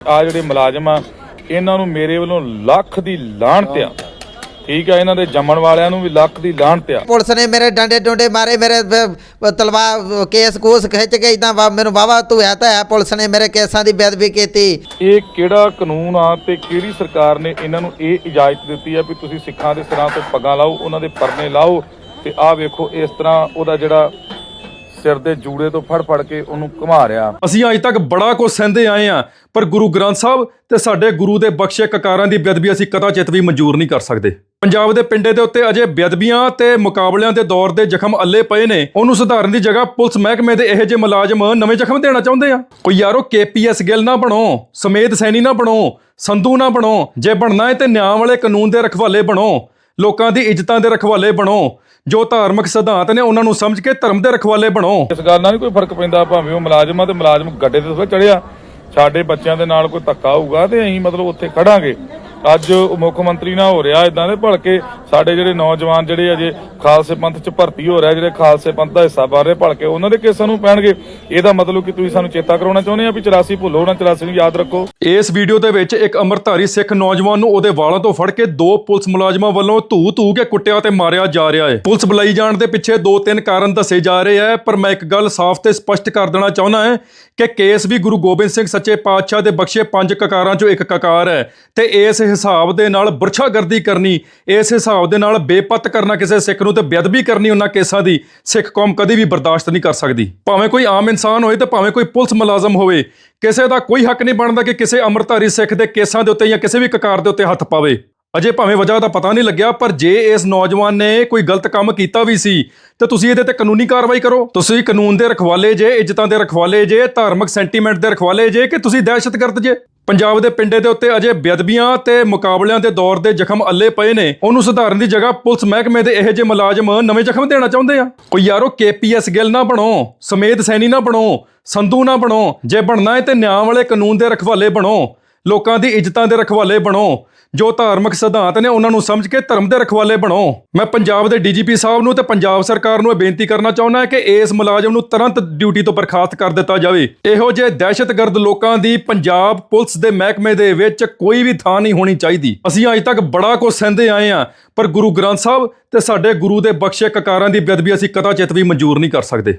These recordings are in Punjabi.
ਆ ਜਿਹੜੇ ਮੁਲਾਜ਼ਮ ਆ ਇਹਨਾਂ ਨੂੰ ਮੇਰੇ ਵੱਲੋਂ ਲੱਖ ਦੀ ਲਾਹਣਤ ਆ। ਠੀਕ ਆ ਇਹਨਾਂ ਦੇ ਜੰਮਣ ਵਾਲਿਆਂ ਨੂੰ ਵੀ ਲੱਖ ਦੀ ਲਾਹਣਤ ਆ। ਪੁਲਿਸ ਨੇ ਮੇਰੇ ਡੰਡੇ ਡੁੰਡੇ ਮਾਰੇ ਮੇਰੇ ਤਲਵਾਰ ਕੇਸ ਕੂਸ ਖਿੱਚ ਕੇ ਇਦਾਂ ਮੈਨੂੰ ਵਾਵਾ ਧੋਇਆ ਤਾਂ ਹੈ ਪੁਲਿਸ ਨੇ ਮੇਰੇ ਕੇਸਾਂ ਦੀ ਬੇਅਦਬੀ ਕੀਤੀ। ਇਹ ਕਿਹੜਾ ਕਾਨੂੰਨ ਆ ਤੇ ਕਿਹੜੀ ਸਰਕਾਰ ਨੇ ਇਹਨਾਂ ਨੂੰ ਇਹ ਇਜਾਜ਼ਤ ਦਿੱਤੀ ਆ ਵੀ ਤੁਸੀਂ ਸਿੱਖਾਂ ਦੇ ਸਿਰਾਂ ਤੇ ਪੱਗਾਂ ਲਾਓ ਉਹਨਾਂ ਦੇ ਪਰਨੇ ਲਾਓ ਤੇ ਆਹ ਵੇਖੋ ਇਸ ਤਰ੍ਹਾਂ ਉਹਦਾ ਜਿਹੜਾ ਸਿਰ ਦੇ ਜੂੜੇ ਤੋਂ ਫੜ ਫੜ ਕੇ ਉਹਨੂੰ ਘੁਮਾ ਰਿਆ ਅਸੀਂ ਅੱਜ ਤੱਕ ਬੜਾ ਕੁਝ ਸਹਿੰਦੇ ਆਏ ਆ ਪਰ ਗੁਰੂ ਗ੍ਰੰਥ ਸਾਹਿਬ ਤੇ ਸਾਡੇ ਗੁਰੂ ਦੇ ਬਖਸ਼ੇ ਕਕਾਰਾਂ ਦੀ ਬੇਅਦਬੀ ਅਸੀਂ ਕਦਾਚਿਤ ਵੀ ਮਨਜ਼ੂਰ ਨਹੀਂ ਕਰ ਸਕਦੇ। ਪੰਜਾਬ ਦੇ ਪਿੰਡੇ ਦੇ ਉੱਤੇ ਅਜੇ ਬੇਅਦਬੀਆਂ ਤੇ ਮੁਕਾਬਲਿਆਂ ਦੇ ਦੌਰ ਦੇ ਜ਼ਖਮ ਅੱਲੇ ਪਏ ਨੇ। ਉਹਨੂੰ ਸੁਧਾਰਨ ਦੀ ਜਗ੍ਹਾ ਪੁਲਿਸ ਮਹਿਕਮੇ ਦੇ ਇਹੋ ਜਿਹੇ ਮੁਲਾਜ਼ਮ ਨਵੇਂ ਜ਼ਖਮ ਦੇਣਾ ਚਾਹੁੰਦੇ ਆ। ਕੋਈ ਯਾਰੋ ਕੇਪੀਐਸ ਗਿੱਲ ਨਾ ਬਣੋ, ਸਮੇਤ ਸੈਣੀ ਨਾ ਬਣੋ, ਸੰਧੂ ਨਾ ਬਣੋ, ਜੇ ਬਣਨਾ ਹੈ ਤੇ ਨਿਆਂ ਵਾਲੇ ਕਾਨੂੰਨ ਦੇ ਰਖਵਾਲੇ ਬਣੋ, ਲੋਕਾਂ ਦੀ ਇੱਜ਼ਤਾਂ ਦੇ ਰਖਵਾਲੇ ਬਣੋ। ਜੋ ਧਾਰਮਿਕ ਸਿਧਾਂਤ ਨੇ ਉਹਨਾਂ ਨੂੰ ਸਮਝ ਕੇ ਧਰਮ ਦੇ ਰਖਵਾਲੇ ਬਣੋ ਇਸ ਗੱਲ ਨਾਲ ਨਹੀਂ ਕੋਈ ਫ਼ਰਕ ਪੈਂਦਾ, ਭਾਵੇਂ ਉਹ ਮੁਲਾਜ਼ਮਾਂ ਤੇ ਮੁਲਾਜ਼ਮ ਗੱਡੇ ਤੇ ਚੜਿਆ ਸਾਡੇ ਬੱਚਿਆਂ ਦੇ ਨਾਲ ਕੋਈ ਧੱਕਾ ਹੋਊਗਾ ਤੇ ਅਸੀਂ ਮਤਲਬ ਉੱਥੇ ਖੜਾਂਗੇ। ਅੱਜ ਮੁੱਖ ਮੰਤਰੀ ਨਾਲ ਹੋ ਰਿਹਾ ਇਦਾਂ ਦੇ ਭਲਕੇ ਸਾਡੇ ਜਿਹੜੇ ਨੌਜਵਾਨ ਜਿਹੜੇ ਅਜੇ ਖਾਲਸੇ ਪੰਥ ਚ ਭਰਤੀ ਹੋ ਰਿਹਾ, ਜਿਹੜੇ ਖਾਲਸੇ ਪੰਥ ਦਾ ਹਿੱਸਾ ਬਣ ਰਹੇ ਭਲਕੇ ਉਹਨਾਂ ਦੇ ਕੇਸਾਂ ਨੂੰ ਪੈਣਗੇ। ਇਹਦਾ ਮਤਲਬ ਕਿ ਤੁਸੀਂ ਸਾਨੂੰ ਚੇਤਾ ਕਰਾਉਣਾ ਚਾਹੁੰਦੇ ਆ ਵੀ 84 ਭੁੱਲੋ ਨਾ 84 ਨੂੰ ਯਾਦ ਰੱਖੋ। ਇਸ ਵੀਡੀਓ ਦੇ ਵਿੱਚ ਇੱਕ ਅਮਰਧਾਰੀ ਸਿੱਖ ਨੌਜਵਾਨ ਨੂੰ ਉਹਦੇ ਵਾਲਾਂ ਤੋਂ ਫੜ ਕੇ ਦੋ ਪੁਲਿਸ ਮੁਲਾਜ਼ਮਾਂ ਵੱਲੋਂ ਧੂ ਧੂ ਕੇ ਕੁੱਟਿਆ ਤੇ ਮਾਰਿਆ ਜਾ ਰਿਹਾ ਹੈ। ਪੁਲਿਸ ਬੁਲਾਈ ਜਾਣ ਦੇ ਪਿੱਛੇ ਦੋ ਤਿੰਨ ਕਾਰਨ ਦੱਸੇ ਜਾ ਰਹੇ ਹੈ ਪਰ ਮੈਂ ਇੱਕ ਗੱਲ ਸਾਫ਼ ਤੇ ਸਪਸ਼ਟ ਕਰ ਦੇਣਾ ਚਾਹੁੰਦਾ ਹਾਂ ਕਿ ਕੇਸ ਵੀ ਗੁਰੂ ਗੋਬਿੰਦ ਸਿੰਘ ਸੱਚੇ ਪਾਤਸ਼ਾਹ ਦੇ ਬਖਸ਼ੇ ਪੰਜ ਕਕਾਰਾਂ ਚੋਂ ਇੱਕ ਕਕਾਰ ਹੈ ਤੇ ਇਸ ਹਿਸਾਬ ਦੇ ਨਾਲ ਬੁਰਛਾਗਰਦੀ ਕਰਨੀ, ਇਸ ਹਿਸਾਬ ਦੇ ਨਾਲ ਬੇਪਤ ਕਰਨਾ ਕਿਸੇ ਸਿੱਖ ਨੂੰ ਤੇ ਬੇਅਦਬੀ ਕਰਨੀ ਉਹਨਾਂ ਕੇਸਾਂ ਦੀ, ਸਿੱਖ ਕੌਮ ਕਦੇ ਵੀ ਬਰਦਾਸ਼ਤ ਨਹੀਂ ਕਰ ਸਕਦੀ। ਭਾਵੇਂ ਕੋਈ ਆਮ ਇਨਸਾਨ ਹੋਵੇ ਤੇ ਭਾਵੇਂ ਕੋਈ ਪੁਲਿਸ ਮੁਲਾਜ਼ਮ ਹੋਵੇ, ਕਿਸੇ ਦਾ ਕੋਈ ਹੱਕ ਨਹੀਂ ਬਣਦਾ ਕਿ ਕਿਸੇ ਅਮਰਧਾਰੀ ਸਿੱਖ ਦੇ ਕੇਸਾਂ ਦੇ ਉੱਤੇ ਜਾਂ ਕਿਸੇ ਵੀ ਕਕਾਰ ਦੇ ਉੱਤੇ ਹੱਥ ਪਾਵੇ। ਅਜੇ ਭਾਵੇਂ ਵਜ੍ਹਾ ਦਾ ਪਤਾ ਨਹੀਂ ਲੱਗਿਆ, ਪਰ ਜੇ ਇਸ ਨੌਜਵਾਨ ਨੇ ਕੋਈ ਗਲਤ ਕੰਮ ਕੀਤਾ ਵੀ ਸੀ, ਤੇ ਤੁਸੀਂ ਇਹਦੇ ਤੇ ਕਾਨੂੰਨੀ ਕਾਰਵਾਈ ਕਰੋ। ਤੁਸੀਂ ਕਾਨੂੰਨ ਦੇ ਰਖਵਾਲੇ ਜੇ, ਇੱਜ਼ਤਾਂ ਦੇ ਰਖਵਾਲੇ ਜੇ, ਧਾਰਮਿਕ ਸੈਂਟੀਮੈਂਟ ਦੇ ਰਖਵਾਲੇ ਜੇ, ਕਿ ਤੁਸੀਂ ਦਹਿਸ਼ਤਗਰਦ ਜੇ? ਪੰਜਾਬ ਦੇ ਪਿੰਡੇ ਦੇ ਉੱਤੇ ਅਜੇ ਬੇਅਦਬੀਆਂ ਤੇ ਮੁਕਾਬਲਿਆਂ ਦੇ ਦੌਰ ਦੇ ਜ਼ਖਮ ਅੱਲੇ ਪਏ ਨੇ। ਉਹਨੂੰ ਸੁਧਾਰਨ ਦੀ ਜਗ੍ਹਾ ਪੁਲਿਸ ਮਹਿਕਮੇ ਦੇ ਇਹੋ ਜਿਹੇ ਮੁਲਾਜ਼ਮ ਨਵੇਂ ਜ਼ਖਮ ਦੇਣਾ ਚਾਹੁੰਦੇ ਆ। ਕੋਈ ਯਾਰੋ ਕੇਪੀਐਸ ਗਿੱਲ ਨਾ ਬਣੋ, ਸਮੇਤ ਸੈਣੀ ਨਾ ਬਣੋ, ਸੰਧੂ ਨਾ ਬਣੋ, ਜੇ ਬਣਨਾ ਹੈ ਤੇ ਨਿਆਂ ਵਾਲੇ ਕਾਨੂੰਨ ਦੇ ਰਖਵਾਲੇ ਬਣੋ, ਲੋਕਾਂ ਦੀ ਇੱਜ਼ਤਾਂ ਦੇ ਰਖਵਾਲੇ ਬਣੋ। ਜੋ ਧਾਰਮਿਕ ਸਿਧਾਂਤ ਨੇ ਉਹਨਾਂ ਨੂੰ ਸਮਝ ਕੇ ਧਰਮ ਦੇ ਰਖਵਾਲੇ ਬਣੋ। ਮੈਂ ਪੰਜਾਬ ਦੇ ਡੀਜੀਪੀ ਸਾਹਿਬ ਨੂੰ ਤੇ ਪੰਜਾਬ ਸਰਕਾਰ ਨੂੰ ਇਹ ਬੇਨਤੀ ਕਰਨਾ ਚਾਹੁੰਦਾ ਹਾਂ ਕਿ ਇਸ ਮੁਲਾਜ਼ਮ ਨੂੰ ਤੁਰੰਤ ਡਿਊਟੀ ਤੋਂ ਬਰਖਾਸਤ ਕਰ ਦਿੱਤਾ ਜਾਵੇ। ਇਹੋ ਜਿਹੇ ਦਹਿਸ਼ਤਗਰਦ ਲੋਕਾਂ ਦੀ ਪੰਜਾਬ ਪੁਲਿਸ ਦੇ ਮਹਿਕਮੇ ਦੇ ਵਿੱਚ ਕੋਈ ਵੀ ਥਾਂ ਨਹੀਂ ਹੋਣੀ ਚਾਹੀਦੀ। ਅਸੀਂ ਅੱਜ ਤੱਕ ਬੜਾ ਕੁਝ ਸਹਿੰਦੇ ਆਏ ਆ ਪਰ ਗੁਰੂ ਗ੍ਰੰਥ ਸਾਹਿਬ ਤੇ ਸਾਡੇ ਗੁਰੂ ਦੇ ਬਖਸ਼ੇ ਕਕਾਰਾਂ ਦੀ ਬੇਅਦਬੀ ਅਸੀਂ ਕਦਾਚਿਤ ਵੀ ਮਨਜ਼ੂਰ ਨਹੀਂ ਕਰ ਸਕਦੇ।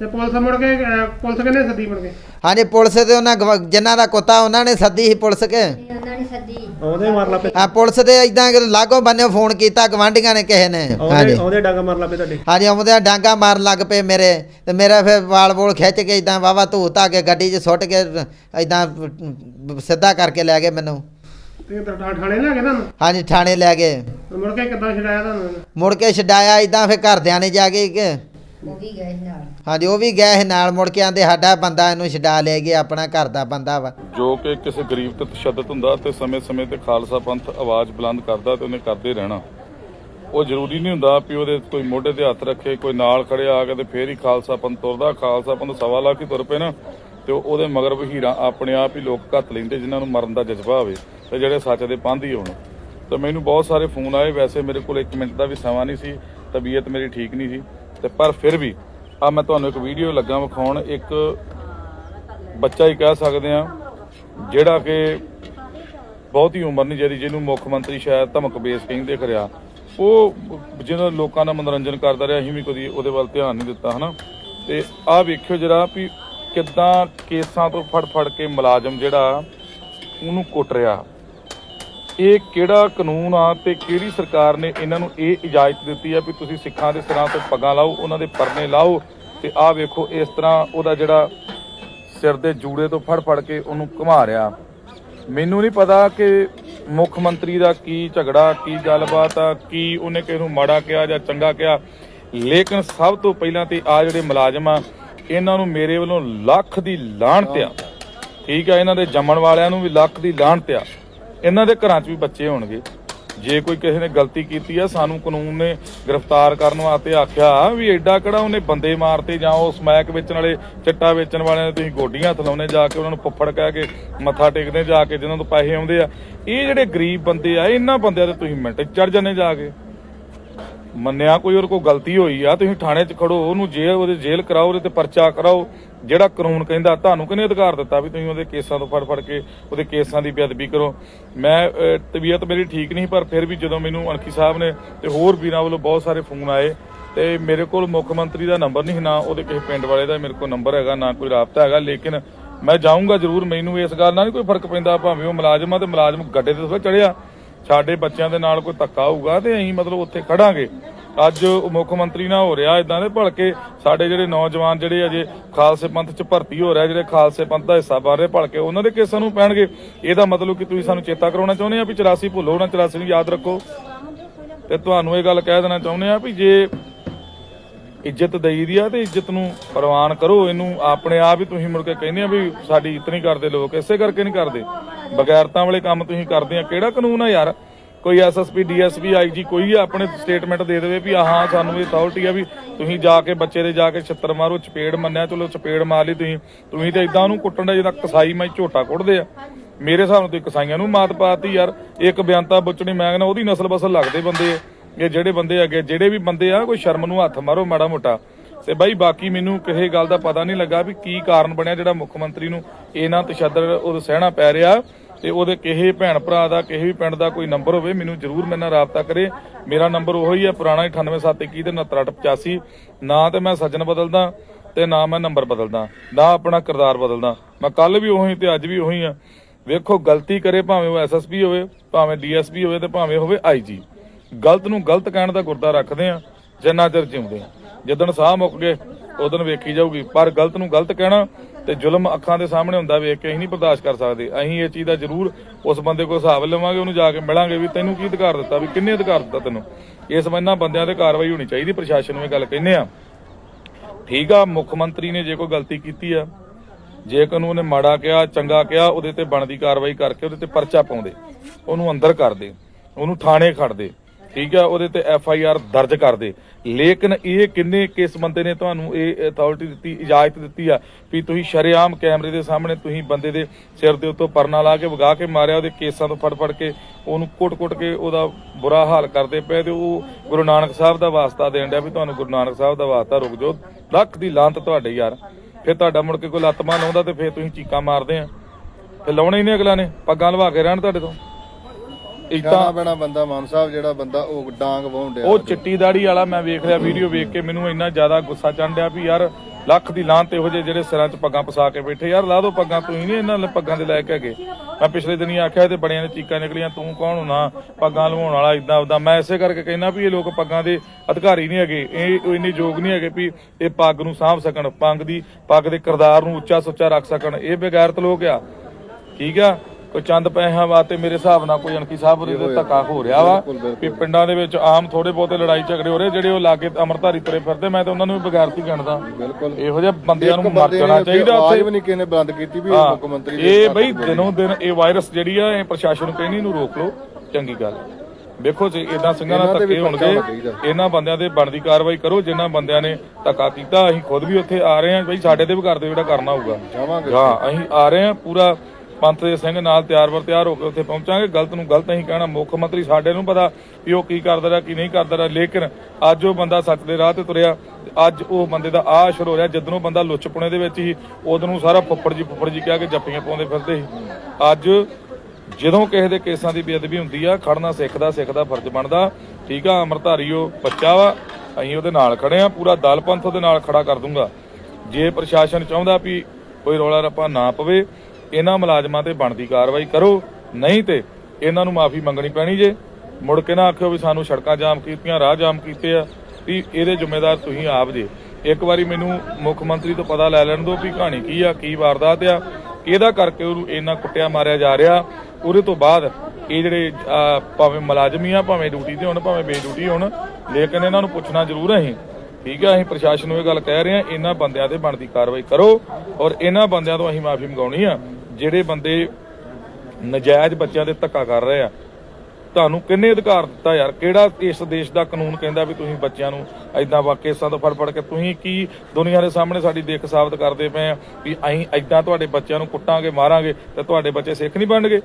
ਤੇ ਪੁਲਿਸ ਮੁੜ ਕੇ ਅਹ, ਪੁਲਿਸ ਕਹਿੰਦੇ ਸੱਦੀ ਮੁੜ ਕੇ? ਹਾਂਜੀ ਪੁਲਿਸ ਤੇ ਉਹਨਾਂ ਗਵ- ਜਿਨ੍ਹਾਂ ਦਾ ਕੁੱਤਾ ਉਹਨਾਂ ਨੇ ਸੱਦੀ ਸੀ ਪੁਲਿਸ ਕੇ। ਉਹਨਾਂ ਨੇ ਸੱਦੀ। ਆਉਂਦੇ ਮਾਰ ਲੱਪੇ ਆ ਪੁਲਿਸ ਤੇ ਇਦਾਂ ਲਾਗੋ ਬੰਨੇ ਫੋਨ ਕੀਤਾ ਗਵਾਂਢੀਆਂ ਨੇ ਕਿਸੇ ਨੇ। ਆਉਂਦੇ ਹਾਂਜੀ। ਆਉਂਦੇ ਡਾਂਗਾ ਮਾਰ ਲੱਪੇ ਤੁਹਾਡੇ। ਹਾਂਜੀ ਆਉਂਦੇ ਡਾਂਗਾ ਮਾਰਨ ਲੱਗ ਪਏ ਮੇਰੇ। ਤੇ ਮੇਰਾ ਫਿਰ ਵਾਲ ਵੋਲ ਖਿੱਚ ਕੇ ਇਦਾਂ ਵਾਵਾ ਧੂ ਧਾ ਕੇ ਗੱਡੀ 'ਚ ਸੁੱਟ ਕੇ ਇਦਾਂ ਸਿੱਧਾ ਕਰਕੇ ਲੈ ਗਏ ਮੈਨੂੰ। ਤੇ ਠਾਣੇ ਲੈ ਗਏ ਤੁਹਾਨੂੰ? ਹਾਂਜੀ ਥਾਣੇ ਲੈ ਗਏ। ਤੇ ਮੁੜ ਕੇ ਕਿੱਦਾਂ ਛਡਾਇਆ ਤੁਹਾਨੂੰ? ਮੁੜ ਕੇ ਛਡਾਇਆ ਇਦਾਂ ਫਿਰ ਘਰਦਿਆਂ ਨੇ ਜਾ ਕੇ ਕਿ ਉਹ ਵੀ ਗਏ ਨਾਲ। ਹਾਂਜੀ, ਉਹ ਵੀ ਗਏ ਸੀ ਨਾਲ, ਮੁੜ ਕੇ ਆਂਦੇ ਸਾਡਾ ਬੰਦਾ ਇਹਨੂੰ ਛਡਾ ਲੈ ਗਿਆ ਆਪਣਾ ਘਰ ਦਾ ਬੰਦਾ ਵਾ। ਜੋ ਕਿ ਕਿਸੇ ਗਰੀਬ ਤੇ ਤਸ਼ੱਦਦ ਹੁੰਦਾ ਤੇ ਸਮੇਂ-ਸਮੇਂ ਤੇ ਖਾਲਸਾ ਪੰਥ ਆਵਾਜ਼ ਬੁਲੰਦ ਕਰਦਾ ਤੇ ਉਹਨੇ ਕਰਦੇ ਰਹਿਣਾ। ਉਹ ਜ਼ਰੂਰੀ ਨਹੀਂ ਹੁੰਦਾ ਵੀ ਉਹਦੇ ਕੋਈ ਮੋਢੇ ਤੇ ਹੱਥ ਰੱਖੇ, ਕੋਈ ਨਾਲ ਖੜੇ ਆ ਕੇ ਤੇ ਫੇਰ ਹੀ ਖਾਲਸਾ ਪੰਥ ਤੁਰਦਾ। ਖਾਲਸਾ ਪੰਥ ਸਵਾ ਲੱਖ ਹੀ ਤੁਰ ਪਏ ਨਾ, ਤੇ ਉਹਦੇ ਮਗਰ ਵਹੀਰਾਂ ਆਪਣੇ ਆਪ ਹੀ ਲੋਕ ਘੱਤ ਲੈਂਦੇ, ਜਿਨ੍ਹਾਂ ਨੂੰ ਮਰਨ ਦਾ ਜਜ਼ਬਾ ਹੋਵੇ ਤੇ ਜਿਹੜੇ ਸੱਚ ਦੇ ਪੰਧ ਹੀ ਹੋਣ। ਤੇ ਮੈਨੂੰ ਬਹੁਤ ਸਾਰੇ ਫੋਨ ਆਏ, ਵੈਸੇ ਮੇਰੇ ਕੋਲ 1 ਮਿੰਟ ਦਾ ਵੀ ਸਮਾਂ ਨਹੀਂ ਸੀ, ਤਬੀਅਤ ਮੇਰੀ ਠੀਕ ਨਹੀਂ ਸੀ, ਤੇ ਪਰ ਫਿਰ ਵੀ ਆ ਮੈਂ ਤੁਹਾਨੂੰ ਇੱਕ ਵੀਡੀਓ ਲੱਗਾ ਵਿਖਾਉਣ, ਇੱਕ ਬੱਚਾ ਹੀ ਕਹਿ ਸਕਦੇ ਆ ਜਿਹੜਾ ਕਿ ਬਹੁਤੀ ਉਮਰ ਨਹੀਂ ਜਿਹੜੀ ਜਿਹਨੂੰ ਮੁੱਖ ਮੰਤਰੀ ਸ਼ਾਇਦ ਧਮਕ ਬੇਸ ਕਹਿੰਦੇ ਖਰਿਆ। ਉਹ ਜਿਹਨਾਂ ਲੋਕਾਂ ਦਾ ਮਨੋਰੰਜਨ ਕਰਦਾ ਰਿਹਾ, ਅਸੀਂ ਵੀ ਕਦੀ ਉਹਦੇ ਵੱਲ ਧਿਆਨ ਨਹੀਂ ਦਿੱਤਾ, ਹਨਾ? ਤੇ ਆਹ ਵੇਖਿਓ ਜਰਾ ਵੀ ਕਿੱਦਾਂ ਕੇਸਾਂ ਤੋਂ ਫੜ ਫੜ ਕੇ ਮੁਲਾਜ਼ਮ ਜਿਹੜਾ, ਉਹਨੂੰ ਕੁੱਟ ਰਿਹਾ। ਇਹ ਕਿਹੜਾ ਕਾਨੂੰਨ ਆ ਤੇ ਕਿਹੜੀ ਸਰਕਾਰ ਨੇ ਇਹਨਾਂ ਨੂੰ ਇਹ ਇਜਾਜ਼ਤ ਦਿੱਤੀ ਆ ਵੀ ਤੁਸੀਂ ਸਿੱਖਾਂ ਦੇ ਸਿਰਾਂ ਤੋਂ ਪੱਗਾਂ ਲਾਓ, ਉਹਨਾਂ ਦੇ ਪਰਨੇ ਲਾਓ ਤੇ ਆਹ ਵੇਖੋ ਇਸ ਤਰ੍ਹਾਂ ਉਹਦਾ ਜਿਹੜਾ ਸਿਰ ਦੇ ਜੂੜੇ ਤੋਂ ਫੜ ਫੜ ਕੇ ਉਹਨੂੰ ਘੁਮਾ ਰਿਹਾ। ਮੈਨੂੰ ਨਹੀਂ ਪਤਾ ਕਿ ਮੁੱਖ ਮੰਤਰੀ ਦਾ ਕੀ ਝਗੜਾ, ਕੀ ਗੱਲਬਾਤ ਆ, ਕੀ ਉਹਨੇ ਕਿਸੇ ਨੂੰ ਮਾੜਾ ਕਿਹਾ ਜਾਂ ਚੰਗਾ ਕਿਹਾ। ਲੇਕਿਨ ਸਭ ਤੋਂ ਪਹਿਲਾਂ ਤੇ ਆ ਜਿਹੜੇ ਮੁਲਾਜ਼ਮ ਆ, ਇਹਨਾਂ ਨੂੰ ਮੇਰੇ ਵੱਲੋਂ ਲੱਖ ਦੀ ਲਾਹਣਤ ਆ। ਠੀਕ ਆ, ਇਹਨਾਂ ਦੇ ਜੰਮਣ ਵਾਲਿਆਂ ਨੂੰ ਵੀ ਲੱਖ ਦੀ ਲਾਹਣਤ ਆ। ਇਹਨਾਂ ਦੇ ਘਰਾਂ 'ਚ ਵੀ ਬੱਚੇ ਹੋਣਗੇ। ਜੇ ਕੋਈ ਕਿਸੇ ਨੇ ਗਲਤੀ ਕੀਤੀ ਆ, ਸਾਨੂੰ ਕਾਨੂੰਨ ਨੇ ਗ੍ਰਿਫਤਾਰ ਕਰਨ ਵਾਸਤੇ ਆਖਿਆ ਵੀ ਐਡਾ ਕਿਹੜਾ ਉਹਨੇ ਬੰਦੇ ਮਾਰਤੇ ਜਾਂ ਉਹ ਸਮੈਕ ਵੇਚਣ ਵਾਲੇ, ਚਿੱਟਾ ਵੇਚਣ ਵਾਲਿਆਂ ਨੇ ਤੁਸੀਂ ਗੋਡੀਆਂ ਥਲਾਉਣੇ ਜਾ ਕੇ ਉਹਨਾਂ ਨੂੰ ਫੁੱਫੜ ਕਹਿ ਕੇ ਮੱਥਾ ਟੇਕਦੇ ਜਾ ਕੇ ਜਿਨ੍ਹਾਂ ਤੋਂ ਪੈਸੇ ਆਉਂਦੇ ਆ। ਇਹ ਜਿਹੜੇ ਗਰੀਬ ਬੰਦੇ ਆ, ਇਹਨਾਂ ਬੰਦਿਆਂ ਤੇ ਤੁਸੀਂ ਮਿੰਟ ਚੜ ਜਾਂਦੇ ਜਾ ਕੇ। ਮੰਨਿਆ ਕੋਈ ਹੋਰ ਕੋਈ ਗਲਤੀ ਹੋਈ ਆ, ਤੁਸੀਂ ਥਾਣੇ 'ਚ ਖੜੋ, ਉਹਨੂੰ ਜੇਲ੍ਹ ਉਹਦੇ ਜੇਲ੍ਹ ਕਰਾਓ, ਉਹਦੇ ਤੇ ਪਰਚਾ ਕਰਾਓ। ਜਿਹੜਾ ਕਾਨੂੰਨ ਕਹਿੰਦਾ ਤੁਹਾਨੂੰ ਕਿਹਨੇ ਅਧਿਕਾਰ ਦਿੱਤਾ ਵੀ ਤੁਸੀਂ ਉਹਦੇ ਕੇਸਾਂ ਤੋਂ ਫੜ ਫੜ ਕੇ ਉਹਦੇ ਕੇਸਾਂ ਦੀ ਬੇਅਦਬੀ ਕਰੋ? ਮੈਂ ਤਬੀਅਤ ਮੇਰੀ ਠੀਕ ਨਹੀਂ ਪਰ ਫਿਰ ਵੀ ਜਦੋਂ ਮੈਨੂੰ ਅਣਖੀ ਸਾਹਿਬ ਨੇ ਤੇ ਹੋਰ ਵੀਰਾਂ ਵੱਲੋਂ ਬਹੁਤ ਸਾਰੇ ਫੋਨ ਆਏ ਤੇ ਮੇਰੇ ਕੋਲ ਮੁੱਖ ਮੰਤਰੀ ਦਾ ਨੰਬਰ ਨਹੀਂ ਸੀ, ਨਾ ਉਹਦੇ ਕਿਸੇ ਪਿੰਡ ਵਾਲੇ ਦਾ ਮੇਰੇ ਕੋਲ ਨੰਬਰ ਹੈਗਾ ਨਾ ਕੋਈ ਰਾਬਤਾ ਹੈਗਾ ਲੇਕਿਨ ਮੈਂ ਜਾਊਂਗਾ ਜ਼ਰੂਰ ਮੈਨੂੰ ਇਸ ਗੱਲ ਨਾਲ ਨਹੀਂ ਕੋਈ ਫ਼ਰਕ ਪੈਂਦਾ ਭਾਵੇਂ ਉਹ ਮੁਲਾਜ਼ਮ ਆ ਤੇ ਮੁਲਾਜ਼ਮ ਗੱਡੇ ਤੇ ਚੜਿਆ ਸਾਡੇ ਬੱਚਿਆਂ ਦੇ ਨਾਲ ਕੋਈ ਧੱਕਾ ਹੋਊਗਾ ਤੇ ਅਸੀਂ ਮਤਲਬ ਉੱਥੇ ਖੜਾਂਗੇ। ਅੱਜ ਮੁੱਖ ਮੰਤਰੀ ਨਾਲ ਹੋ ਰਿਹਾ ਇਦਾਂ ਦੇ, ਭਲਕੇ ਸਾਡੇ ਜਿਹੜੇ ਨੌਜਵਾਨ ਜਿਹੜੇ ਅਜੇ ਖਾਲਸੇ ਪੰਥ 'ਚ ਭਰਤੀ ਹੋ ਰਿਹਾ ਜਿਹੜੇ ਖਾਲਸੇ ਪੰਥ ਦਾ ਹਿੱਸਾ ਬਣ ਰਹੇ, ਭਲਕੇ ਉਹਨਾਂ ਦੇ ਕੇਸਾਂ ਨੂੰ ਪੈਣਗੇ। ਇਹਦਾ ਮਤਲਬ ਕਿ ਤੁਸੀਂ ਸਾਨੂੰ ਚੇਤਾ ਕਰਾਉਣਾ ਚਾਹੁੰਦੇ ਆ ਵੀ 84 ਭੁੱਲੋ ਨਾ 84 ਨੂੰ ਯਾਦ ਰੱਖੋ। ਤੇ ਤੁਹਾਨੂੰ ਇਹ ਗੱਲ ਕਹਿ ਦੇਣਾ ਚਾਹੁੰਦੇ ਆ ਵੀ ਜੇ ਇੱਜ਼ਤ ਦੇਈ ਦੀ ਆ ਤੇ ਇੱਜ਼ਤ ਨੂੰ ਪ੍ਰਵਾਨ ਕਰੋ, ਇਹਨੂੰ ਆਪਣੇ ਆਪ ਹੀ ਤੁਸੀਂ ਮੁੜ ਕੇ ਕਹਿੰਦੇ ਆ ਵੀ ਸਾਡੀ ਇੱਜ਼ਤ ਨਹੀਂ ਕਰਦੇ ਲੋਕ, ਇਸੇ ਕਰਕੇ ਨਹੀਂ ਕਰਦੇ। ਬਗੈਰਤਾਂ ਵਾਲੇ ਕੰਮ ਤੁਸੀਂ ਕਰਦੇ ਆ, ਕਿਹੜਾ ਕਾਨੂੰਨ ਆ ਯਾਰ? ਕੋਈ ਐਸਐਸਪੀ ਡੀਐਸਪੀ ਆਈਜੀ ਕੋਈ ਆ ਆਪਣੇ ਸਟੇਟਮੈਂਟ ਦੇ ਦੇਵੇ ਵੀ ਹਾਂ ਸਾਨੂੰ ਇਹ ਅਥਾਰਟੀ ਆ ਵੀ ਤੁਸੀਂ ਜਾ ਕੇ ਬੱਚੇ ਦੇ ਜਾ ਕੇ ਛੱਤਰ ਮਾਰੋ, ਚਪੇੜ ਮੰਨਿਆ, ਚਲੋ ਚਪੇੜ ਮਾਰ ਲਈ ਤੁਸੀਂ। ਤੁਸੀਂ ਤਾਂ ਇਦਾਂ ਉਹਨੂੰ ਕੁੱਟਣ ਦਾ, ਜਿੱਦਾਂ ਕਸਾਈ ਮੈਂ ਝੋਟਾ ਕੁੱਟਦੇ ਆ। ਮੇਰੇ ਹਿਸਾਬ ਨਾਲ ਤੁਸੀਂ ਕਸਾਈਆਂ ਨੂੰ ਮਾਤ ਪਾਤੀ ਯਾਰ। ਇੱਕ ਬਿਆਨਤਾ ਬੁੱਚਣੀ ਮੈਂ ਕਹਿੰਦਾ ਉਹਦੀ ਨਸਲ ਬਸਲ ਲੱਗਦੇ ਬੰਦੇ ਆ। ਇਹ ਜਿਹੜੇ ਬੰਦੇ ਅੱਗੇ, ਜਿਹੜੇ ਵੀ ਬੰਦੇ ਆ, ਕੋਈ ਸ਼ਰਮ ਨੂੰ ਹੱਥ ਮਾਰੋ ਮਾੜਾ ਮੋਟਾ। ਤੇ ਬਾਈ ਬਾਕੀ ਮੈਨੂੰ ਕਿਸੇ ਗੱਲ ਦਾ ਪਤਾ ਨਹੀਂ ਲੱਗਾ ਵੀ ਕੀ ਕਾਰਨ ਬਣਿਆ ਜਿਹੜਾ ਮੁੱਖ ਮੰਤਰੀ ਨੂੰ ਇਹਨਾਂ ਤਸ਼ੱਦਦ ਉਹ ਸਹਿਣਾ ਪੈ ਰਿਹਾ। ਤੇ ਉਹਦੇ ਕਿਸੇ ਭੈਣ ਭਰਾ ਦਾ ਕਿਸੇ ਵੀ ਪਿੰਡ ਦਾ ਕੋਈ ਨੰਬਰ ਹੋਵੇ, ਮੈਨੂੰ ਜਰੂਰ ਮੇਰੇ ਨਾਲ ਰਾਬਤਾ ਕਰੇ। ਮੇਰਾ ਨੰਬਰ ਉਹੀ ਹੈ, ਪੁਰਾਣਾ 98721 ਤੇ 6985 ਨਾ ਤੇ ਮੈਂ ਸੱਜਣ ਬਦਲਦਾ ਤੇ ਨਾ ਮੈਂ ਨੰਬਰ ਬਦਲਦਾ, ਨਾ ਆਪਣਾ ਕਿਰਦਾਰ ਬਦਲਦਾ। ਮੈਂ ਕੱਲ ਵੀ ਉਹੀ ਤੇ ਅੱਜ ਵੀ ਉਹੀ ਆ ਵੇਖੋ, ਗਲਤੀ ਕਰੇ ਭਾਵੇਂ ਉਹ ਐਸਐਸਪੀ ਹੋਵੇ, ਭਾਵੇਂ ਡੀਐਸਪੀ ਹੋਵੇ ਤੇ ਭਾਵੇਂ ਹੋਵੇ ਆਈਜੀ ਗਲਤ ਨੂੰ ਗਲਤ ਕਹਿਣ ਦਾ ਗੁਰਦਾ ਰੱਖਦੇ ਆ ਜਿੰਨਾ ਚਿਰ ਜਿਉਂਦੇ ਆ ਜਦੋਂ ਸਾਹ ਮੁੱਕ ਗਏ, ਉਦੋਂ ਵੇਖੀ ਜਾਊਗੀ। ਪਰ ਗਲਤ ਨੂੰ ਗਲਤ ਕਹਿਣਾ ਤੇ ਜ਼ੁਲਮ ਅੱਖਾਂ ਦੇ ਸਾਹਮਣੇ ਹੁੰਦਾ ਵੇਖ ਕੇ ਅਸੀਂ ਨਹੀਂ ਬਰਦਾਸ਼ਤ ਕਰ ਸਕਦੇ। ਅਸੀਂ ਇਹ ਚੀਜ਼ ਦਾ ਜ਼ਰੂਰ ਉਸ ਬੰਦੇ ਕੋਲ ਹਿਸਾਬ ਲਵਾਂਗੇ, ਉਹਨੂੰ ਜਾ ਕੇ ਮਿਲਾਂਗੇ ਵੀ ਤੈਨੂੰ ਕੀ ਅਧਿਕਾਰ ਦਿੱਤਾ, ਵੀ ਕਿੰਨੇ ਅਧਿਕਾਰ ਦਿੱਤਾ ਤੈਨੂੰ। ਇਸ ਬੰਨਾ ਬੰਦਿਆਂ ਤੇ ਕਾਰਵਾਈ ਹੋਣੀ ਚਾਹੀਦੀ, ਪ੍ਰਸ਼ਾਸਨ ਨੂੰ ਇਹ ਗੱਲ ਕਹਿੰਦੇ ਆ। ਠੀਕ ਆ, ਮੁੱਖ ਮੰਤਰੀ ਨੇ ਜੇ ਕੋਈ ਗਲਤੀ ਕੀਤੀ ਆ, ਜੇ ਕਾਨੂੰਨ ਨੇ ਮਾੜਾ ਕਿਹਾ, ਚੰਗਾ ਕਿਹਾ, ਉਹਦੇ ਤੇ ਬਣਦੀ ਕਾਰਵਾਈ ਕਰਕੇ ਉਹਦੇ ਤੇ ਪਰਚਾ ਪਾਉਂਦੇ, ਉਹਨੂੰ ਅੰਦਰ ਕਰਦੇ ਉਹਨੂੰ ਥਾਣੇ ਖੜਦੇ ਠੀਕ ਆ, ਉਹਦੇ ਤੇ ਐਫ ਆਈ ਆਰ ਦਰਜ ਕਰਦੇ ਲੇਕਿਨ ਇਹ ਕਿੰਨੇ ਕਿਸ ਬੰਦੇ ਨੇ ਤੁਹਾਨੂੰ ਇਹ ਅਥਾਰਟੀ ਦਿੱਤੀ, ਇਜਾਜ਼ਤ ਦਿੱਤੀ ਆ ਵੀ ਤੁਸੀਂ ਸ਼ਰੇਆਮ ਕੈਮਰੇ ਦੇ ਸਾਹਮਣੇ ਤੁਸੀਂ ਬੰਦੇ ਦੇ ਸਿਰ ਦੇ ਉੱਤੋਂ ਪਰਨਾ ਲਾ ਕੇ ਵਗਾ ਕੇ ਮਾਰਿਆ, ਉਹਦੇ ਕੇਸਾਂ ਤੋਂ ਫੜ ਫੜ ਕੇ ਉਹਨੂੰ ਕੁੱਟ-ਕੁੱਟ ਕੇ ਉਹਦਾ ਬੁਰਾ ਹਾਲ ਕਰਦੇ ਪਏ ਤੇ ਉਹ ਗੁਰੂ ਨਾਨਕ ਸਾਹਿਬ ਦਾ ਵਾਸਤਾ ਦੇਣ ਡਿਆ ਵੀ ਤੁਹਾਨੂੰ ਗੁਰੂ ਨਾਨਕ ਸਾਹਿਬ ਦਾ ਵਾਸਤਾ ਰੁਕ ਜਾਓ ਲੱਖ ਦੀ ਲਾਂਤ ਤੁਹਾਡੇ ਯਾਰ। ਫਿਰ ਤੁਹਾਡਾ ਮੁੜ ਕੇ ਕੋਈ ਲੱਤ ਮਾਰ ਲਾਉਂਦਾ ਤੇ ਫਿਰ ਤੁਸੀਂ ਚੀਕਾਂ ਮਾਰਦੇ ਆ। ਫਿਰ ਲਾਉਣੇ ਹੀ ਨਹੀਂ ਅਗਲਾ ਨੇ, ਪੱਗਾਂ ਲਵਾ ਕੇ ਰਹਿਣ ਤੁਹਾਡੇ ਤੋਂ। ਖਾਣਾ ਬਣਾ ਬੰਦਾ ਮਾਨ ਸਾਹਿਬ ਜਿਹੜਾ ਬੰਦਾ ਉਹ ਡਾਂਗ ਵਾਹੁਣ ਡਿਆ ਉਹ ਚਿੱਟੀ ਦਾੜੀ ਵਾਲਾ ਮੈਂ ਵੇਖ ਰਿਹਾ ਵੀਡੀਓ ਵੇਖ ਕੇ ਮੈਨੂੰ ਇੰਨਾ ਜ਼ਿਆਦਾ ਗੁੱਸਾ ਚੜ੍ਹਦਿਆ ਵੀ ਯਾਰ ਲੱਖ ਦੀ ਲਾਂਤ ਇਹੋ ਜਿਹੇ ਜਿਹੜੇ ਸਿਰਾਂ 'ਚ ਪੱਗਾਂ ਫਸਾ ਕੇ ਬੈਠੇ। ਯਾਰ ਲਾ ਦੋ ਪੱਗਾਂ ਤੁਸੀਂ ਨਹੀਂ ਇਹਨਾਂ ਪੱਗਾਂ ਦੇ ਲਾਇਕ ਹੈਗੇ। ਮੈਂ ਪਿਛਲੇ ਦਿਨੀ ਆਖਿਆ ਤੇ ਬੜਿਆਂ ਨੇ ਚੀਕਾਂ ਨਿਕਲੀਆਂ ਤੂੰ ਕੌਣ ਹੋਣਾ? ਪੱਗਾਂ ਲਵਾਉਣ ਵਾਲਾ ਇਦਾਂ ਉਦਾਂ ਮੈਂ ਇਸੇ ਕਰਕੇ ਕਹਿੰਦਾ ਵੀ ਇਹ ਲੋਕ ਪੱਗਾਂ ਦੇ ਅਧਿਕਾਰੀ ਨਹੀਂ ਹੈਗੇ। ਇਹ ਇੰਨੇ ਯੋਗ ਨਹੀਂ ਹੈਗੇ ਵੀ ਇਹ ਪੱਗ ਨੂੰ ਸਾਂਭ ਸਕਣ ਪੱਗ ਦੀ ਪੱਗ ਦੇ ਕਿਰਦਾਰ ਨੂੰ ਉੱਚਾ ਸੁੱਚਾ ਰੱਖ ਸਕਣ। ਇਹ ਬੇਗੈਰਤ ਲੋਕ ਆ। ਠੀਕ ਆ? ਕੋਈ ਚੰਦ ਪੈਸਿਆਂ ਵਾਸਤੇ ਮੇਰੇ ਹਿਸਾਬ ਨਾਲ ਕੋਈ ਅਣਖੀ ਸਾਹਿਬ ਦੇ ਧੱਕਾ ਹੋ ਰਿਹਾ ਵਾ ਵੀ ਪਿੰਡਾਂ ਦੇ ਵਿੱਚ ਆਮ ਥੋੜੇ ਬਹੁਤੇ ਲੜਾਈ ਝਗੜੇ ਹੋ ਰਹੇ ਜਿਹੜੇ ਉਹ ਲਾਗੇ ਅਮਰਧਾਰੀ ਤੁਰੇ ਫਿਰਦੇ ਮੈਂ ਤਾਂ ਉਹਨਾਂ ਨੂੰ ਵੀ ਬਗੈਰਤੀ ਗਿਣਦਾ। ਇਹੋ ਜਿਹੇ ਬੰਦਿਆਂ ਨੂੰ ਮਰ ਜਾਣਾ ਚਾਹੀਦਾ ਉੱਥੇ। ਵੀ ਨਹੀਂ ਕਿਸੇ ਨੇ ਬੰਦ ਕੀਤੀ ਵੀ ਮੁੱਖ ਮੰਤਰੀ ਦੇ ਇਹ ਬਈ ਦਿਨੋਂ ਦਿਨ ਇਹ ਵਾਇਰਸ ਜਿਹੜੀ ਆ ਇਹ ਪ੍ਰਸ਼ਾਸਨ ਨੂੰ ਕਹਿੰਦੀ ਨੂੰ ਰੋਕ ਲਓ। ਚੰਗੀ ਗੱਲ ਵੇਖੋ ਜੇ ਇਦਾਂ ਸਿੰਘਾਂ ਨਾਲ ਧੱਕੇ ਹੋਣਗੇ। ਇਹਨਾਂ ਬੰਦਿਆਂ ਤੇ ਬਣਦੀ ਕਾਰਵਾਈ ਕਰੋ ਜਿਨ੍ਹਾਂ ਬੰਦਿਆਂ ਨੇ ਧੱਕਾ ਕੀਤਾ ਅਸੀਂ ਖੁਦ ਵੀ ਉੱਥੇ ਆ ਰਹੇ ਹਾਂ। ਬਈ ਸਾਡੇ ਤੇ ਵੀ ਕਰਦੇ ਜਿਹੜਾ ਕਰਨਾ ਹੋਊਗਾ। ਜਾਵਾਂਗੇ। ਹਾਂ ਅਸੀਂ ਆ ਰਹੇ ਹਾਂ ਪੂਰਾ ਪੰਥ ਦੇ ਸਿੰਘ ਨਾਲ ਤਿਆਰ ਵਰ ਤਿਆਰ ਹੋ ਕੇ ਉੱਥੇ ਪਹੁੰਚਾਂਗੇ। ਗਲਤ ਨੂੰ ਗਲਤ ਅਸੀਂ ਕਹਿਣਾ। ਮੁੱਖ ਮੰਤਰੀ ਸਾਡੇ ਨੂੰ ਪਤਾ ਵੀ ਉਹ ਕੀ ਕਰਦਾ ਰਿਹਾ, ਕੀ ਨਹੀਂ ਕਰਦਾ ਰਿਹਾ। ਲੇਕਿਨ ਅੱਜ ਉਹ ਬੰਦਾ ਸੱਚ ਦੇ ਰਾਹ ਤੇ ਤੁਰਿਆ। ਅੱਜ ਉਹ ਬੰਦੇ ਦਾ ਆਹ ਸ਼ੁਰੂ ਹੋ ਰਿਹਾ। ਜਦੋਂ ਉਹ ਬੰਦਾ ਲੁੱਚਪੁਣੇ ਦੇ ਵਿੱਚ ਹੀ ਉਦੋਂ ਨੂੰ ਸਾਰਾ ਫੁੱਫੜ ਜੀ ਫੁੱਫੜ ਜੀ ਕਹਿ ਕੇ ਜੱਫੀਆਂ ਪਾਉਂਦੇ ਫਿਰਦੇ ਸੀ। ਅੱਜ ਜਦੋਂ ਕਿਸੇ ਦੇ ਕੇਸਾਂ ਦੀ ਬੇਅਦਬੀ ਹੁੰਦੀ ਆ, ਖੜਨਾ ਸਿੱਖ ਦਾ ਸਿੱਖ ਦਾ ਫਰਜ਼ ਬਣਦਾ। ਠੀਕ ਆ ਅਮਰਧਾਰੀ ਉਹ ਬੱਚਾ ਵਾ। ਅਸੀਂ ਉਹਦੇ ਨਾਲ ਖੜੇ ਆ। ਪੂਰਾ ਦਲ ਪੰਥ ਉਹਦੇ ਨਾਲ ਖੜਾ ਕਰ ਦੂੰਗਾ। ਜੇ ਪ੍ਰਸ਼ਾਸਨ ਚਾਹੁੰਦਾ ਵੀ ਕੋਈ ਰੌਲਾ ਰੱਪਾ ਨਾ ਪਵੇ ਇਹਨਾਂ ਮੁਲਾਜ਼ਮਾਂ ਤੇ ਬਣਦੀ ਕਾਰਵਾਈ ਕਰੋ, ਨਹੀਂ ਤੇ ਇਹਨਾਂ ਨੂੰ ਮਾਫੀ ਮੰਗਣੀ ਪੈਣੀ ਜੇ। ਮੁੜ ਕੇ ਨਾ ਆਖਿਓ ਵੀ ਸਾਨੂੰ ਸੜਕਾਂ ਜਾਮ ਕੀਤੀਆਂ, ਰਾਹ ਜਾਮ ਕੀਤੇ ਆ, ਵੀ ਇਹਦੇ ਜ਼ਿੰਮੇਦਾਰ ਤੁਸੀਂ ਆਪ ਜੇ। ਇੱਕ ਵਾਰੀ ਮੈਨੂੰ ਮੁੱਖ ਮੰਤਰੀ ਤੋਂ ਪਤਾ ਲੈ ਲੈਣ ਦਿਓ ਵੀ ਕਹਾਣੀ ਕੀ ਆ, ਕੀ ਵਾਰਦਾਤ ਆ ਇਹਦਾ ਕਰਕੇ ਉਹਨੂੰ ਇੰਨਾ ਕੁੱਟਿਆ ਮਾਰਿਆ ਜਾ ਰਿਹਾ। ਉਹਦੇ ਤੋਂ ਬਾਅਦ ਇਹ ਜਿਹੜੇ ਭਾਵੇਂ ਮੁਲਾਜ਼ਮ ਆ, ਭਾਵੇਂ ਡਿਊਟੀ ਤੇ ਹੋਣ, ਭਾਵੇਂ ਬੇਡਿਊਟੀ ਹੋਣ, ਲੇਕਿਨ ਇਹਨਾਂ ਨੂੰ ਪੁੱਛਣਾ ਜ਼ਰੂਰ ਅਸੀਂ। ਠੀਕ ਹੈ ਅਸੀਂ ਪ੍ਰਸ਼ਾਸਨ ਨੂੰ ਇਹ ਗੱਲ ਕਹਿ ਰਹੇ ਹਾਂ, ਇਹਨਾਂ ਬੰਦਿਆਂ ਤੇ ਬਣਦੀ ਕਾਰਵਾਈ ਕਰੋ ਔਰ ਇਹਨਾਂ ਬੰਦਿਆਂ ਤੋਂ ਅਸੀਂ ਮਾਫੀ ਮੰਗਾਉਣੀ ਆ। ਜਿਹੜੇ ਬੰਦੇ ਨਜਾਇਜ਼ ਬੱਚਿਆਂ ਦੇ ਧੱਕਾ ਕਰ ਰਹੇ ਆ, ਤੁਹਾਨੂੰ ਕਿੰਨੇ ਅਧਿਕਾਰ ਦਿੱਤਾ ਯਾਰ? ਕਿਹੜਾ ਇਸ ਦੇਸ਼ ਦਾ ਕਾਨੂੰਨ ਕਹਿੰਦਾ ਵੀ ਤੁਸੀਂ ਬੱਚਿਆਂ ਨੂੰ ਐਦਾਂ ਵਾ ਤੋਂ ਫੜ ਫੜ ਕੇ ਤੁਸੀਂ ਕੀ ਦੁਨੀਆ ਦੇ ਸਾਹਮਣੇ ਸਾਡੀ ਦੇਖ ਸਾਬਤ ਕਰਦੇ ਪਏ ਆ ਵੀ ਅਸੀਂ ਐਦਾਂ ਤੁਹਾਡੇ ਬੱਚਿਆਂ ਨੂੰ ਕੁੱਟਾਂਗੇ, ਮਾਰਾਂਗੇ ਤੇ ਤੁਹਾਡੇ ਬੱਚੇ ਸਿੱਖ ਨਹੀਂ ਬਣਨਗੇ?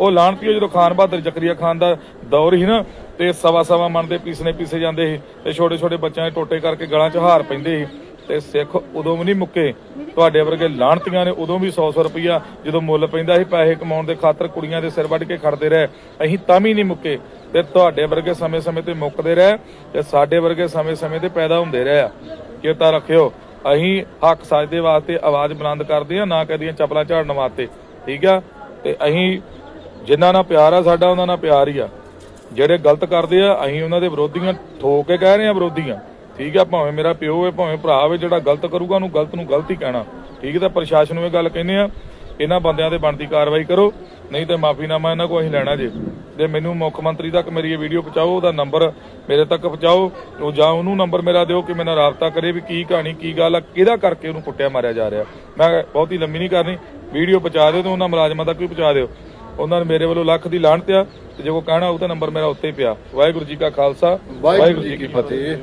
ਉਹ ਲਾਣਤੀ ਜਦੋਂ ਖਾਨ ਬਹਾਦਰ ਜ਼ਕਰੀਆ ਖਾਨ ਦਾ ਦੌਰ ਸੀ ਨਾ ਤੇ ਸਵਾ ਸਵਾ ਮਨ ਦੇ ਪੀਸਨੇ ਪੀਸੇ ਜਾਂਦੇ ਸੀ ਤੇ ਛੋਟੇ ਛੋਟੇ ਬੱਚਿਆਂ ਦੇ ਟੋਟੇ ਕਰਕੇ ਗਲਾਂ 'ਚ ਹਾਰ ਪੈਂਦੇ ਸੀ। ਤੇ ਸਿੱਖ ਉਦੋਂ ਵੀ ਨਹੀਂ ਮੁੱਕੇ। ਤੁਹਾਡੇ ਵਰਗੇ ਲਾਣਤੀਆਂ ਨੇ ਉਦੋਂ ਵੀ 100-100 ਰੁਪਈਆ ਜਦੋਂ ਮੁੱਲ ਪੈਂਦਾ ਸੀ, ਪੈਸੇ ਕਮਾਉਣ ਦੇ ਖਾਤਰ ਕੁੜੀਆਂ ਦੇ ਸਿਰ ਵੱਢ ਕੇ ਖੜਦੇ ਰਹੇ। ਅਸੀਂ ਤਾਂ ਵੀ ਨਹੀਂ ਮੁੱਕੇ ਤੇ ਤੁਹਾਡੇ ਵਰਗੇ ਸਮੇਂ-ਸਮੇਂ ਤੇ ਮੁੱਕਦੇ ਰਹੇ ਤੇ ਸਾਡੇ ਵਰਗੇ ਸਮੇਂ-ਸਮੇਂ ਤੇ ਪੈਦਾ ਹੁੰਦੇ ਰਹੇ ਆ। ਚੇਤਾ ਰੱਖਿਓ, ਅਸੀਂ ਹੱਕ ਸੱਚ ਵਾਸਤੇ ਆਵਾਜ਼ ਬੁਲੰਦ ਕਰਦੇ ਆ, ਨਾ ਕਦੀਆਂ ਚਪਲਾ ਝਾੜਨ ਵਾਸਤੇ। ਠੀਕ ਆ? ਤੇ ਅਸੀਂ ਜਿਨ੍ਹਾਂ ਨਾਲ ਪਿਆਰ ਆ, ਸਾਡਾ ਉਹਨਾਂ ਨਾਲ ਪਿਆਰ ਹੀ ਆ। ਜਿਹੜੇ ਗਲਤ ਕਰਦੇ ਆ, ਅਸੀਂ ਉਹਨਾਂ ਦੇ ਵਿਰੋਧੀਆਂ ਠੋਕ ਕੇ ਕਹਿ ਰਹੇ ਆ ਵਿਰੋਧੀਆਂ। ਠੀਕ ਆ, ਭਾਵੇਂ ਮੇਰਾ ਪਿਓ ਹੈ ਭਾਵੇਂ ਭਰਾ ਹੋਵੇ, ਜਿਹੜਾ ਗਲਤ ਕਰੂਗਾ, ਉਹਨੂੰ ਗਲਤ ਨੂੰ ਗਲਤ ਹੀ ਕਹਿਣਾ। ਠੀਕ ਹੈ ਤਾਂ ਪ੍ਰਸ਼ਾਸਨ ਨੂੰ ਇਹ ਗੱਲ ਕਹਿੰਦੇ ਆ, ਇਹਨਾਂ ਬੰਦਿਆਂ ਤੇ ਬਣਦੀ ਕਾਰਵਾਈ ਕਰੋ, ਨਹੀਂ ਤੇ ਮਾਫੀਨਾਮਾ ਇਹਨਾਂ ਕੋਲ ਅਸੀਂ ਲੈਣਾ ਜੇ। ਤੇ ਮੈਨੂੰ ਮੁੱਖ ਮੰਤਰੀ ਤੱਕ ਮੇਰੀ ਇਹ ਵੀਡੀਓ ਪਹੁੰਚਾਓ, ਉਹਦਾ ਨੰਬਰ ਮੇਰੇ ਤੱਕ ਪਹੁੰਚਾਓ, ਉਹ ਜਾਂ ਉਹਨੂੰ ਨੰਬਰ ਮੇਰਾ ਦਿਓ ਕਿ ਮੇਰੇ ਨਾਲ ਰਾਬਤਾ ਕਰੇ ਵੀ ਕੀ ਕਹਾਣੀ, ਕੀ ਗੱਲ ਆ, ਕਿਹਦਾ ਕਰਕੇ ਉਹਨੂੰ ਕੁੱਟਿਆ ਮਾਰਿਆ ਜਾ ਰਿਹਾ। ਮੈਂ ਬਹੁਤੀ ਲੰਮੀ ਨਹੀਂ ਕਰਨੀ, ਵੀਡੀਓ ਪਹੁੰਚਾ ਦਿਓ ਤੇ ਉਹਨਾਂ ਮੁਲਾਜ਼ਮਾਂ ਤੱਕ ਵੀ ਪਹੁੰਚਾ ਦਿਓ। ਉਹਨਾਂ ਨੇ ਮੇਰੇ ਵੱਲੋਂ ਲੱਖ ਦੀ ਲਾਹਣਤ ਆ, ਤੇ ਜੇ ਕੋ ਕਹਿਣਾ ਉਹ ਤਾਂ ਨੰਬਰ ਮੇਰਾ ਉੱਤੇ ਹੀ ਪਿਆ। ਵਾਹਿਗੁਰੂ ਜੀ ਕਾ ਖਾਲਸਾ, ਵਾਹਿਗੁਰੂ ਜੀ ਕੀ ਫਤਿਹ।